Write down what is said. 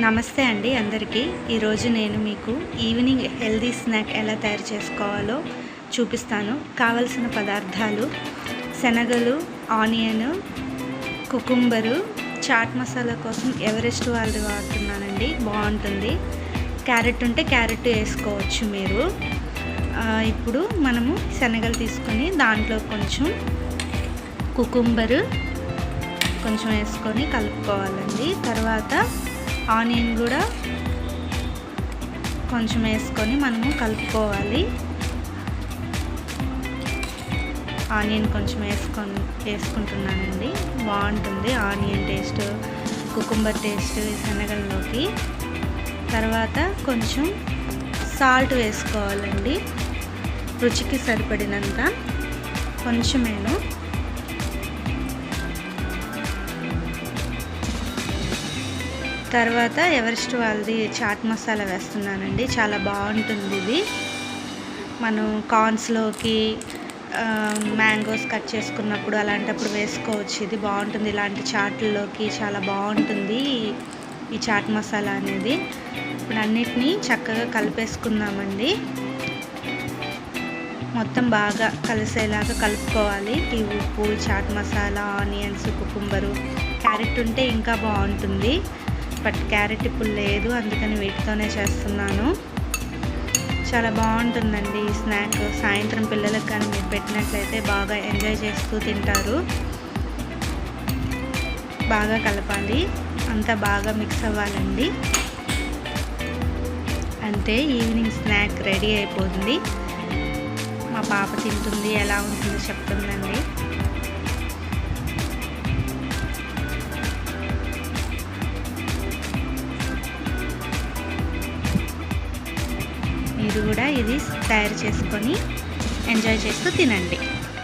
నమస్తే అండి అందరికీ. ఈరోజు నేను మీకు ఈవినింగ్ హెల్దీ స్నాక్ ఎలా తయారు చేసుకోవాలో చూపిస్తాను. కావలసిన పదార్థాలు శనగలు ఆనియన్ కుకుంబరు చాట్ మసాలా కోసం ఎవరెస్ట్ వాళ్ళది వాడుతున్నానండి. బాగుంటుంది. క్యారెట్ ఉంటే క్యారెట్ వేసుకోవచ్చు మీరు. ఇప్పుడు మనము శనగలు తీసుకొని దాంట్లో కొంచెం కుకుంబరు కొంచెం వేసుకొని కలుపుకోవాలండి. తర్వాత ఆనియన్ కూడా కొంచెం వేసుకొని మనము కలుపుకోవాలి. ఆనియన్ కొంచెం వేసుకొని వేసుకుంటున్నానండి. బాగుంటుంది ఆనియన్ టేస్ట్ కుకుంబర్ టేస్ట్ శనగల్లోకి. తర్వాత కొంచెం సాల్ట్ వేసుకోవాలండి. రుచికి సరిపడినంత. కొంచెమేను తర్వాత ఎవరెస్ట్ వాళ్ళది చాట్ మసాలా వేస్తున్నానండి. చాలా బాగుంటుంది ఇది. మనం కార్న్స్లోకి మ్యాంగోస్ కట్ చేసుకున్నప్పుడు అలాంటప్పుడు వేసుకోవచ్చు. ఇది బాగుంటుంది. ఇలాంటి చాట్లలోకి చాలా బాగుంటుంది ఈ చాట్ మసాలా అనేది. ఇప్పుడు అన్నిటినీ చక్కగా కలిపేసుకుందామండి. మొత్తం బాగా కలిసేలాగా కలుపుకోవాలి. ఈ ఉప్పు chaat masala onions cucumber carrot ఉంటే ఇంకా బాగుంటుంది. బట్ క్యారెట్ ఇప్పుడు లేదు అందుకని వీటితోనే చేస్తున్నాను. చాలా బాగుంటుందండి ఈ స్నాక్. సాయంత్రం పిల్లలకు కానీ మీరు పెట్టినట్లయితే బాగా ఎంజాయ్ చేస్తూ తింటారు. బాగా కలపాలి. అంతా బాగా మిక్స్ అవ్వాలండి. అంటే ఈవినింగ్ స్నాక్ రెడీ అయిపోతుంది. మా పాప తింటుంది ఎలా ఉంటుందో చెప్తుందండి. మీరు కూడా ఇది తయారు చేసుకొని ఎంజాయ్ చేస్తూ తినండి.